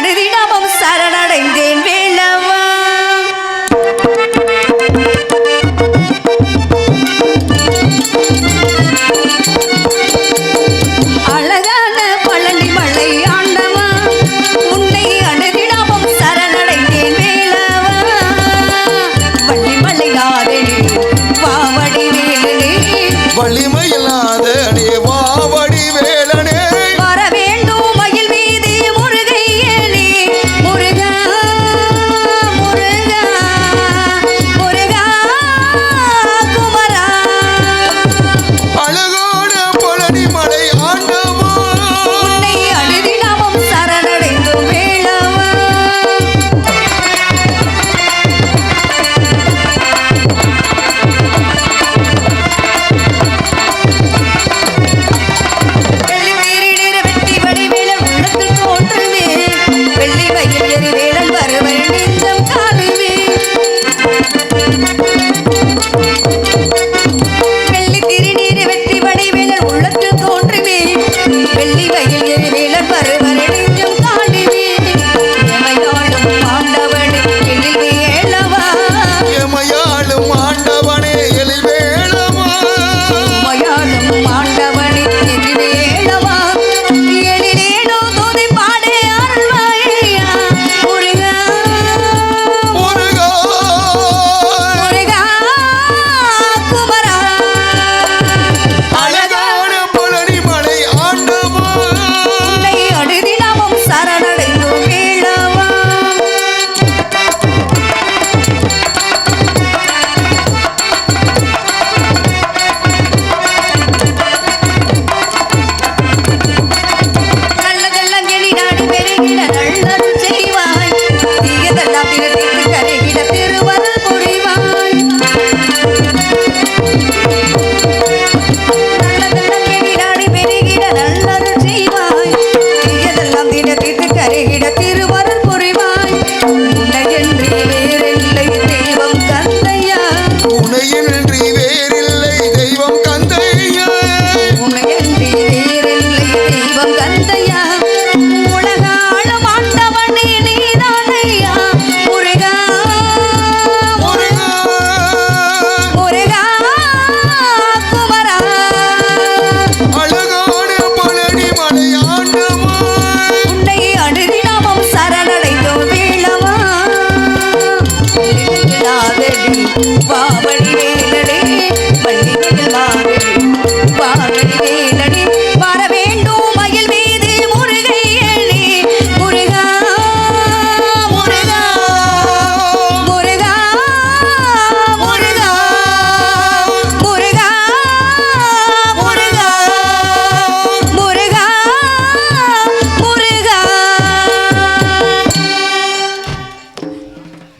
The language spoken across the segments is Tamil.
எழுதிடமும் சரணடைந்தேன்.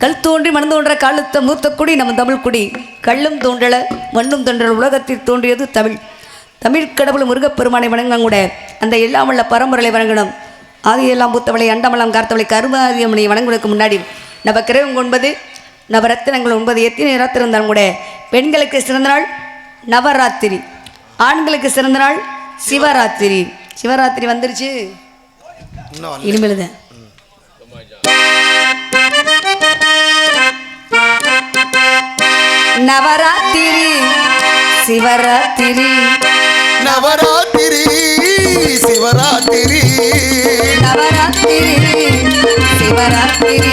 கல் தோன்றி மணந்தோன்ற காலத்த மூத்த குடி நம்ம தமிழ் குடி. கள்ளும் தோன்றல மண்ணும் தோன்றல் உலகத்தில் தோன்றியது தமிழ். தமிழ் கடவுள் முருகப்பெருமானை வணங்கங்கூட அந்த எல்லாம் உள்ள பரம்பொருளை வணங்கணும். ஆதியெல்லாம் பூத்தவளை அண்டமலம் கார்த்தவளை கருமாதியம்மனை வணங்குவதற்கு முன்னாடி நவ கிரகம் ஒன்பது நவரத்தினங்கள் ஒன்பது எத்தனை ரத்தினந்தாலும் கூட பெண்களுக்கு சிறந்த நாள் நவராத்திரி ஆண்களுக்கு சிறந்த நாள் சிவராத்திரி. சிவராத்திரி வந்துருச்சு. இனிமேல் நவராத்திரி சிவராத்திரி. நவராத்திரி சிவராத்திரி. நவராத்திரி சிவராத்திரி.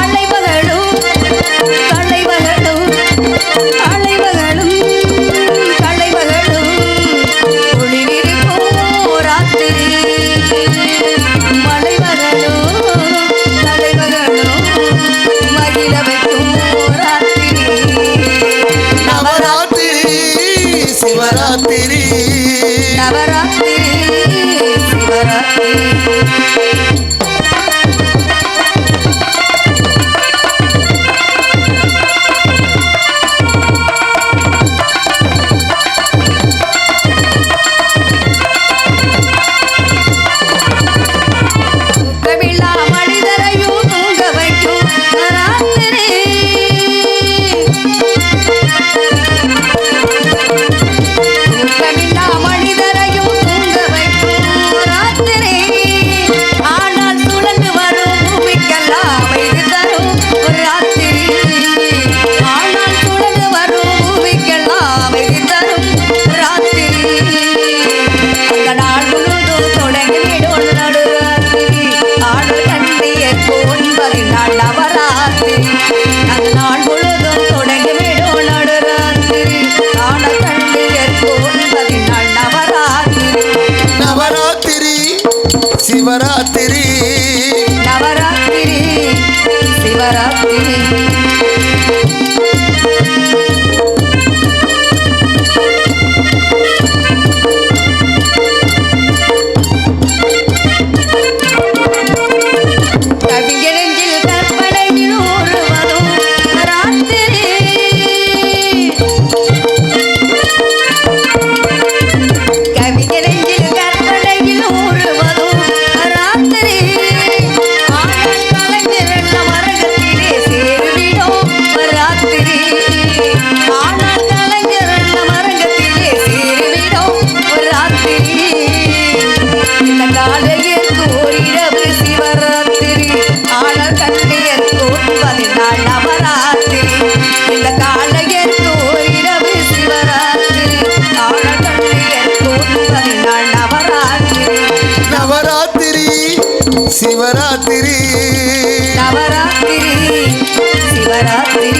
அலைவகளும் தலைவகளும் ராத்திரி நவராத்திரி சிவராத்திரி. நவராத்திரி சிவராத்திரி.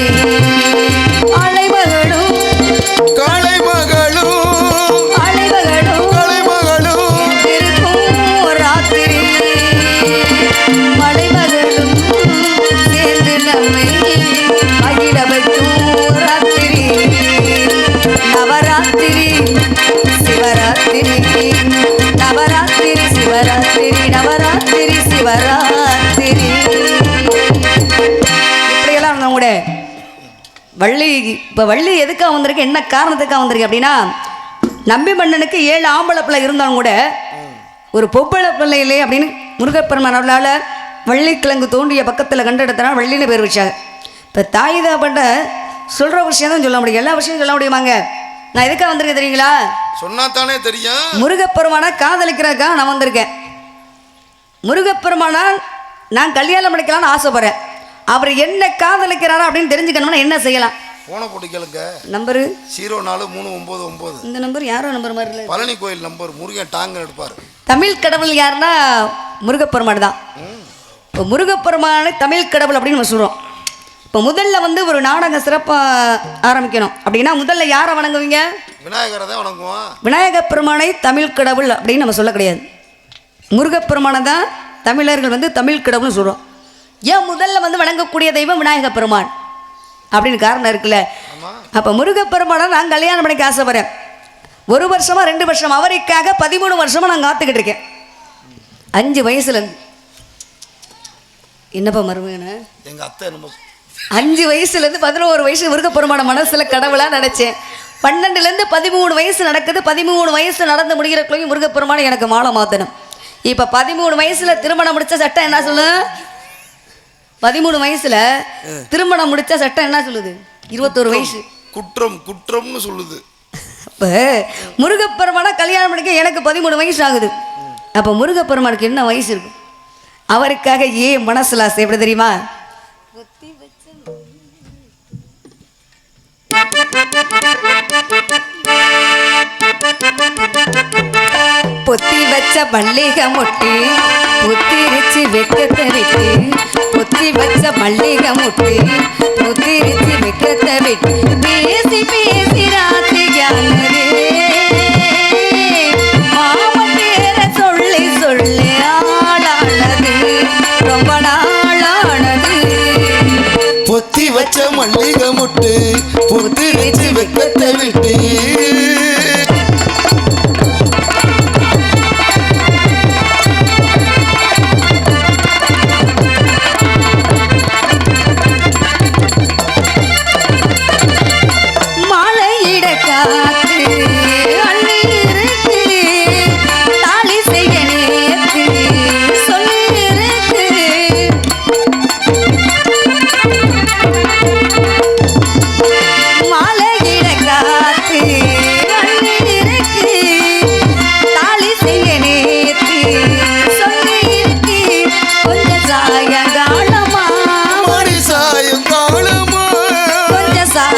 சிவராத்திரி இப்படியெல்லாம் கூட வள்ளி இப்போ வள்ளி எதுக்காக வந்திருக்கு? என்ன காரணத்துக்காக வந்திருக்கு அப்படின்னா நம்பி மன்னனுக்கு ஏழு ஆம்பளை பிள்ளை இருந்தாலும் கூட ஒரு பொம்பளை பிள்ளையிலே அப்படின்னு முருகப்பெருமான் அவளால் வள்ளிக்கிழங்கு தோண்டிய பக்கத்தில் கண்டெடுத்தனால் வள்ளின்னு பேர் வச்சாங்க இப்போ தாயுதாப்பட்ட சொல்கிற விஷயம் தான் சொல்ல முடியும். எல்லா விஷயமும் சொல்ல முடியுமாங்க? நான் எதுக்காக வந்திருக்கேன் தெரியுங்களா? சொன்னா தானே தெரியும். முருகப்பெருமானை காதலிக்கிறதுக்காக நான் வந்திருக்கேன். முருகப்பெருமானா நான் கல்யாணம் பண்ணிக்கலாம்னு ஆசைப்படுறேன். அவர் என்ன காதலிக்கிறாரா அப்படின்னு தெரிஞ்சுக்கணும்னா என்ன செய்யலாம்? போன போட்டு கேளுங்க. நம்பரு? ஜீரோ நாலு மூணு ஒம்பது ஒம்பது இந்த நம்பர் யாரோ நம்பர் மாதிரி இல்லை. பழனி கோயில் நம்பர் முருகன் டாங்க எடுப்பார். தமிழ் கடவுள் யாருன்னா முருகப்பெருமான் தான். இப்போ முருகப்பெருமானை தமிழ் கடவுள் அப்படின்னு நம்ம சொல்கிறோம் இப்போ முதல்ல வந்து ஒரு நாடகம் சிறப்பாக ஆரம்பிக்கணும். அப்படின்னா முதல்ல யாரை வணங்குவீங்க? விநாயகரை தான் வணங்குவான் விநாயகப் பெருமானை தமிழ் கடவுள் அப்படின்னு நம்ம சொல்ல கிடையாது. முருகப்பெருமானை தான் தமிழர்கள் வந்து தமிழ் கடவுள்னு சொல்கிறோம் ஏன் முதல்ல வந்து வணங்கக்கூடிய தெய்வம் விநாயகப் பெருமான்? அப்படின்னு காரணம் இருக்குல்ல. அப்போ முருகப்பெருமானை நான் கல்யாணம் பண்ணிக்க ஆசைப்படுறேன். ஒரு வருஷமா ரெண்டு வருஷம் அவருக்காக பதிமூணு வருஷமா நான் காத்துக்கிட்டு இருக்கேன். அஞ்சு வயசுலேருந்து என்னப்பா மருமகனே? எங்கள் அத்தை நம்ம அஞ்சு வயசுலேருந்து பதினோரு வயசு முருகப்பெருமான மனசில் கடவுளாக நினச்சேன். பன்னெண்டுலேருந்து பதிமூணு வயசு நடக்குது. பதிமூணு வயசு நடந்து முடிகிறக்குள்ளேயும் முருகப்பெருமானை எனக்கு மாலை மாற்றணும் இப்போ பதிமூணு வயசில் திருமணம் முடித்த சட்டம் என்ன சொல்லு பதிமூணு வயசில் திருமணம் முடித்த சட்டம் என்ன சொல்லுது? இருபத்தோரு வயசு. குற்றம் குற்றம்னு சொல்லுது. அப்போ முருகப்பெருமானை கல்யாணம் பண்ணிக்க எனக்கு பதிமூணு வயசு ஆகுது. அப்போ முருகப்பெருமானுக்கு என்ன வயசு இருக்கும் அவருக்காக ஏன் மனசுல ஆசை எப்படி தெரியுமா? பொத்தி வச்ச மல்லிகை முட்டி புத்திரிச்சு வெக்கத்தை விட்டு பொத்தி வச்ச மல்லிகை முட்டி புத்திரிச்சு வெக்கத்தை விட்டு பேசி பேசி ராத்தியானதே மாமன் சொல்லி சொல்லி ஆளானது. ரொம்ப நாளானது. பொத்தி வச்ச மல்லிகை முட்டு புத்திரிச்சு வெக்கத்தை விட்டு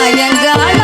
சாயங்காலம்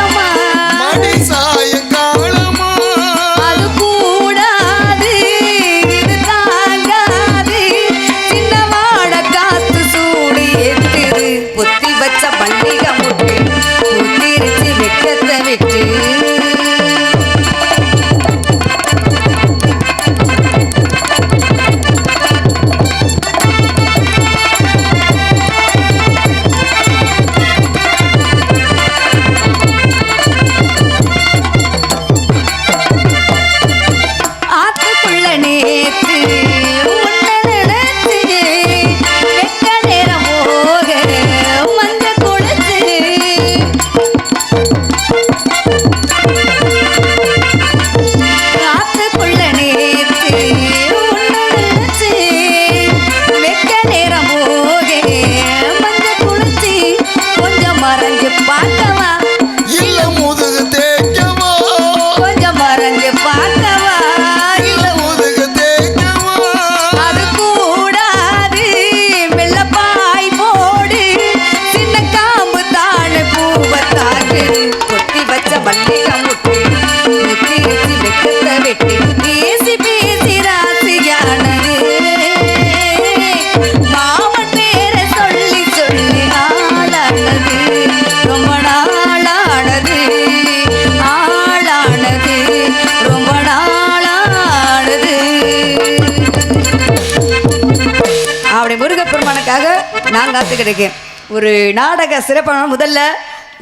நான் காத்து கிடைக்கேன் ஒரு நாடக சிறப்பான முதல்ல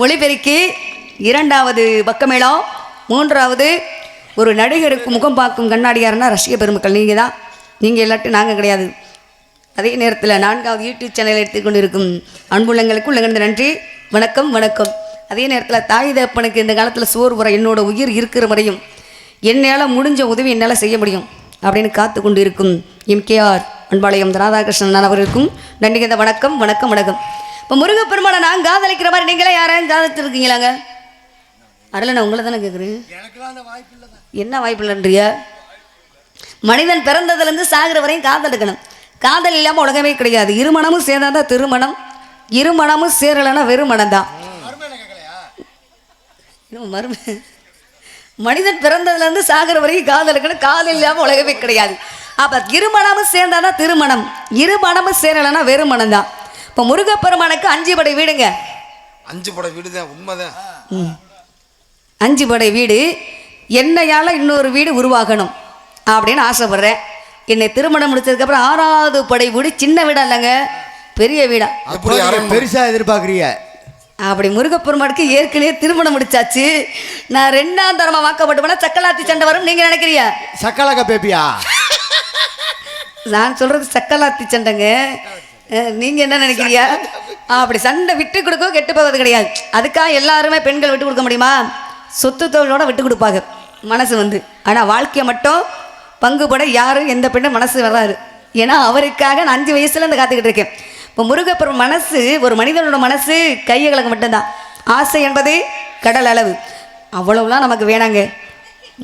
ஒளிபெருக்கி இரண்டாவது பக்கமேளம் மூன்றாவது ஒரு நடிகருக்கு முகம் பார்க்கும் கண்ணாடியாருன்னா ரசிக பெருமக்கள். நீங்கள் தான் நீங்கள் இல்லாட்டி நாங்கள் கிடையாது. அதே நேரத்தில் நான்காவது யூடியூப் சேனல் எடுத்துக்கொண்டு இருக்கும் அன்புள்ளங்களுக்கு உள்ளங்கிருந்த நன்றி. வணக்கம் வணக்கம். அதே நேரத்தில் தாய் தப்பனுக்கு இந்த காலத்தில் சோறு வர என்னோட உயிர் இருக்கிற வரையும் என்னால் முடிஞ்ச உதவி என்னால் செய்ய முடியும் அப்படின்னு காத்து கொண்டு இருக்கும் எம்கேஆர் அன்பாளையம் ராதாகிருஷ்ணன் அவர்களுக்கும் நன்றி இந்த வணக்கம் வணக்கம் வணக்கம். இப்போ முருகப்பெருமானை நான் காதலிக்கிற மாதிரி நீங்களே யாரையும் காதலிச்சிருக்கீங்களாங்க? அதில் நான் உங்களை தானே கேட்குறேன் என்ன வாய்ப்பு இல்லைன்றிய? மனிதன் பிறந்ததுலேருந்து சாகிற வரையும் காதல் எடுக்கணும் காதல் இல்லாமல் உலகமே கிடையாது. இருமணமும் சேர்ந்தாதான் திருமணம். இருமணமும் சேரலைன்னா வெறும் மனம் தான். மருமை மரும மனிதன் பிறந்ததுலேருந்து சாகிற வரைக்கும் காதல் இருக்கணும். காதல் இல்லாமல் உலகமே கிடையாது. அப்போ இருமணமும் சேர்ந்தாதான் திருமணம். இருமணமும் சேரலைன்னா வெறும் மனம் தான் இப்போ முருகப்பெருமானுக்கு அஞ்சு படை வீடுங்க. அஞ்சு படம் வீடுதான் உண்மைதான். அஞ்சு படை வீடு என்னையால் இன்னொரு வீடு உருவாகணும் அப்படின்னு ஆசைப்படுறேன். என்னை திருமணம் முடிச்சதுக்கப்புறம் ஆறாவது படை வீடு சின்ன வீடா இல்லைங்க பெரிய வீடா. பெருசா எதிர்பார்க்குறீங்க? அப்படி முருகப்பெருமானுக்கு ஏற்கனவே திருமணம் முடிச்சாச்சு. நான் ரெண்டாம் தரமா வாக்கப்பட்டு போனா சக்கலாத்தி சண்டை வரும் நீங்க நினைக்கிறீங்க? சக்கலக்க பேப்பியா? நான் சொல்கிறது சக்கலாத்தி சண்டைங்க. நீங்கள் என்ன நினைக்கிறீங்க? அப்படி சண்டை விட்டு கொடுக்க கெட்டு போவது கிடையாது. அதுக்காக எல்லாருமே பெண்கள் விட்டு கொடுக்க முடியுமா? சொத்து தொழிலோட விட்டு கொடுப்பாங்க. மனசு வந்து. ஆனால் வாழ்க்கையை மட்டும் பங்குபட யாரும் எந்த பெண்ணும் மனசு வராது. ஏன்னா அவருக்காக நான் அஞ்சு வயசுல இருந்து காத்துக்கிட்டு இருக்கேன். இப்போ முருகப்பெரும் மனசு ஒரு மனிதனோட மனசு கையகளுக்கு மட்டும்தான். ஆசை என்பது கடல் அளவு. அவ்வளவுலாம் நமக்கு வேணாங்க.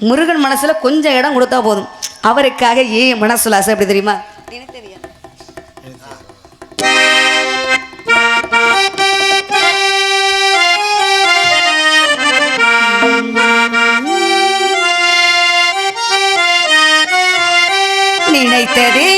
முருகன் மனசில் கொஞ்சம் இடம் கொடுத்தா போதும். அவருக்காக ஏன் மனசுல ஆசை அப்படி தெரியுமா? எனக்கு தெரியாது. நினைத்ததே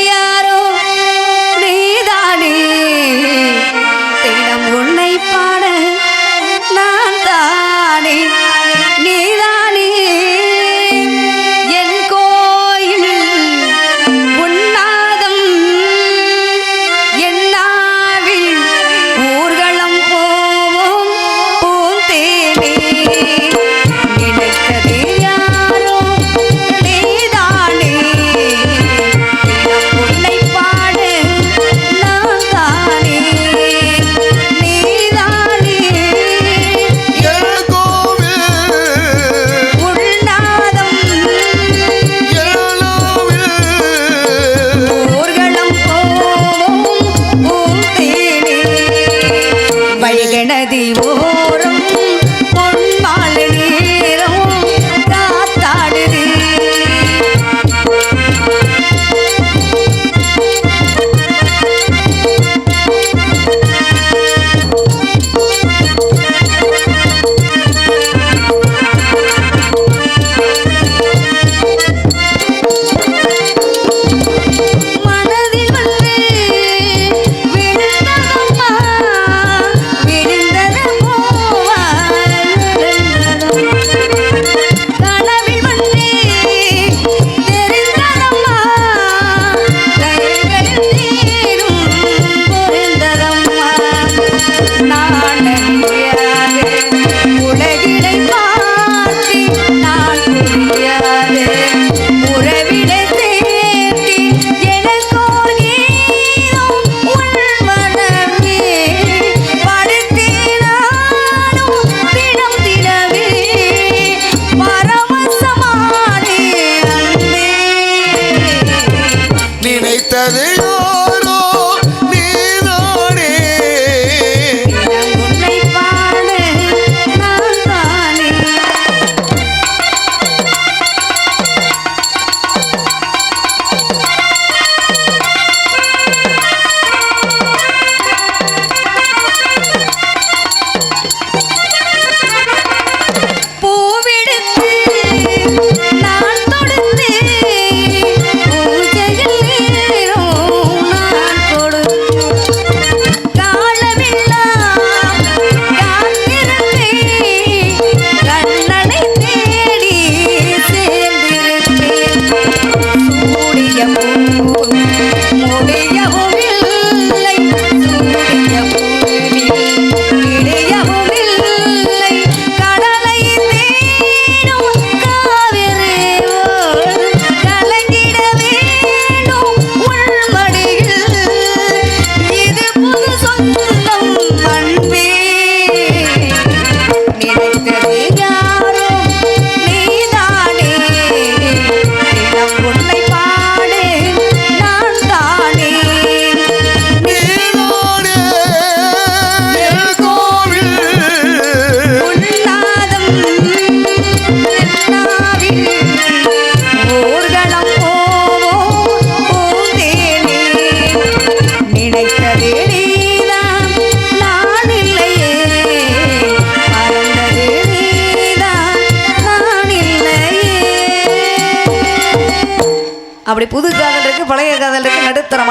மலரே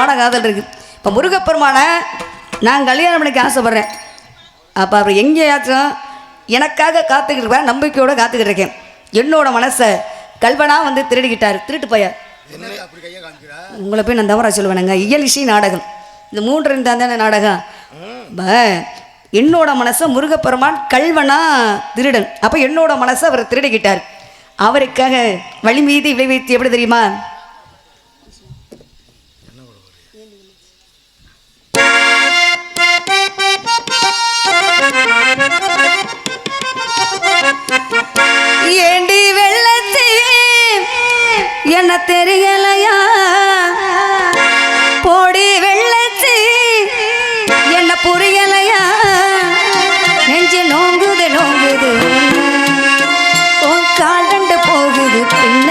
ஆழமான காதல் இருக்குது இப்போ முருகப்பெருமானை நான் கல்யாணம் பண்ணிக்க ஆசைப்பட்றேன். அப்போ அவர் எங்கேயாச்சும் எனக்காக காத்துக்கிட்டு இருப்பேன் நம்பிக்கையோடு காத்துக்கிட்டு இருக்கேன். என்னோட மனசை கல்வனா வந்து திருடிக்கிட்டார் திருட்டு பையன் உங்களை போய் நான் தவறாக சொல்லுவேனுங்க. இயலிசை நாடகம். இந்த மூன்று இருந்தால் தானே நாடகம். என்னோட மனசை முருகப்பெருமான் கல்வனா திருடன். அப்போ என்னோட மனசை அவர் திருடிக்கிட்டார். அவருக்காக வழி மீதி விளைவித்து எப்படி தெரியுமா? தெரியலையா? போடி வெள்ளச்சி என்ன புரியலையா? நெஞ்சு நோங்குது நோங்குது. உன் கால் ரெண்டு போகுது பின்ன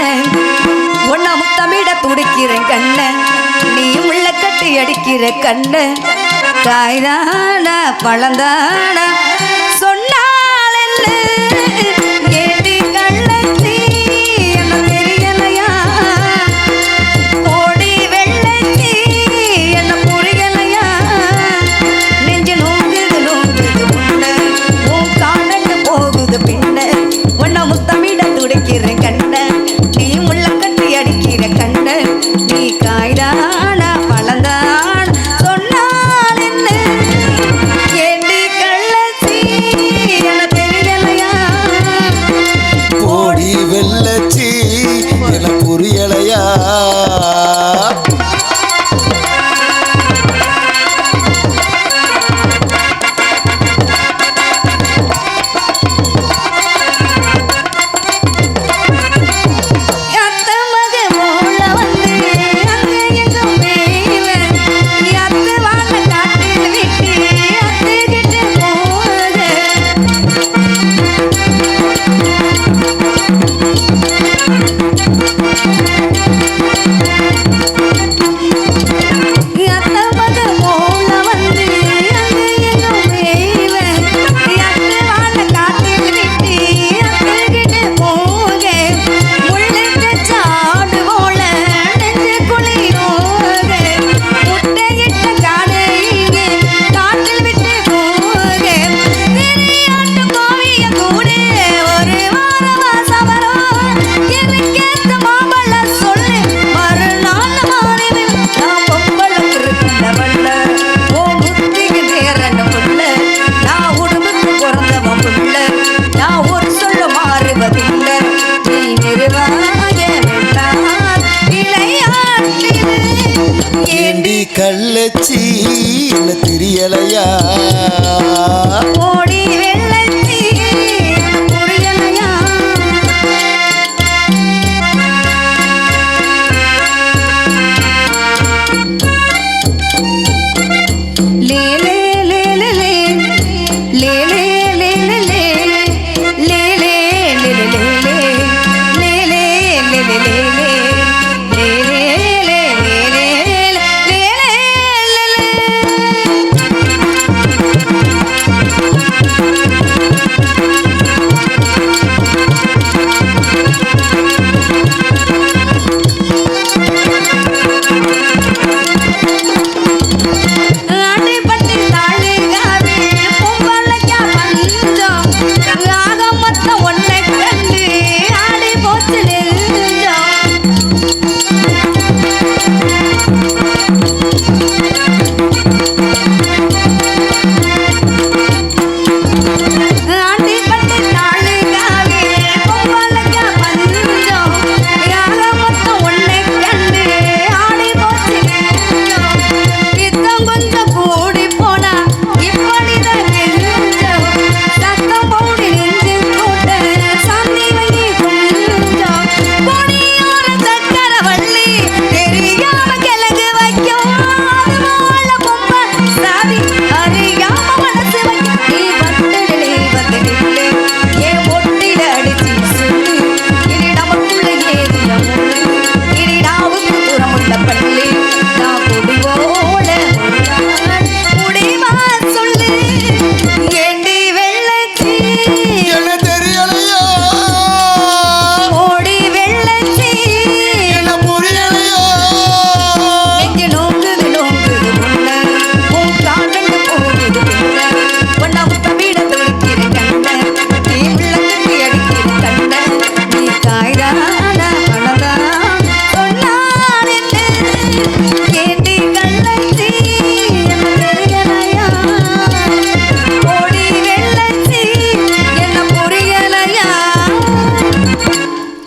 ஒன்னா முத்தமிட துடிக்கிறேன் கண்ண. நீயும் உள்ள கட்டி அடிக்கிற கண்ண. காய்தானா பழந்தானா? சொன்னால் என்ன?